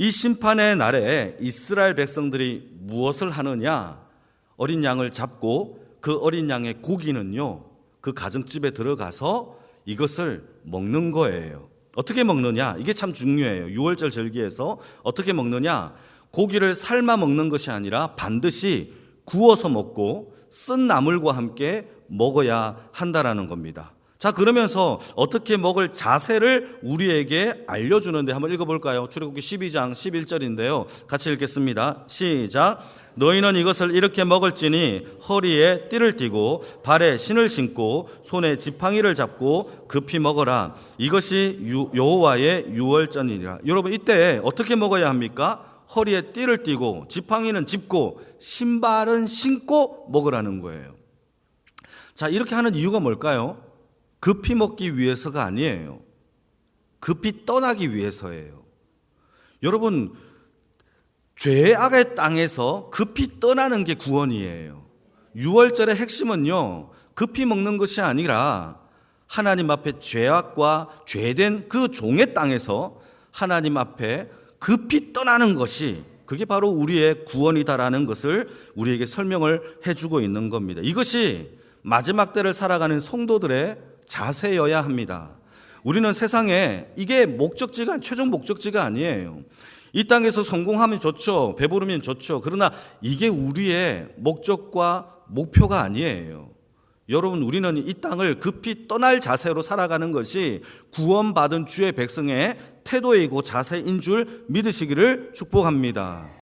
이 심판의 날에 이스라엘 백성들이 무엇을 하느냐? 어린 양을 잡고 그 어린 양의 고기는요, 그 가정집에 들어가서 이것을 먹는 거예요. 어떻게 먹느냐? 이게 참 중요해요. 6월절 절기에서 어떻게 먹느냐? 고기를 삶아 먹는 것이 아니라 반드시 구워서 먹고 쓴 나물과 함께 먹어야 한다라는 겁니다. 자, 그러면서 어떻게 먹을 자세를 우리에게 알려주는데 한번 읽어볼까요? 출애굽기 12장 11절인데요. 같이 읽겠습니다. 시작. 너희는 이것을 이렇게 먹을지니 허리에 띠를 띠고 발에 신을 신고 손에 지팡이를 잡고 급히 먹어라. 이것이 유- 여호와의 유월전이니라. 여러분 이때 어떻게 먹어야 합니까? 허리에 띠를 띠고 지팡이는 짚고 신발은 신고 먹으라는 거예요. 자, 이렇게 하는 이유가 뭘까요? 급히 먹기 위해서가 아니에요. 급히 떠나기 위해서예요. 여러분, 죄악의 땅에서 급히 떠나는 게 구원이에요. 6월절의 핵심은요, 급히 먹는 것이 아니라 하나님 앞에 죄악과 죄된 그 종의 땅에서 하나님 앞에 급히 떠나는 것이 그게 바로 우리의 구원이다라는 것을 우리에게 설명을 해주고 있는 겁니다. 이것이 마지막 때를 살아가는 성도들의 자세여야 합니다. 우리는 세상에 이게 목적지가 최종 목적지가 아니에요. 이 땅에서 성공하면 좋죠. 배부르면 좋죠. 그러나 이게 우리의 목적과 목표가 아니에요. 여러분, 우리는 이 땅을 급히 떠날 자세로 살아가는 것이 구원받은 주의 백성의 태도이고 자세인 줄 믿으시기를 축복합니다.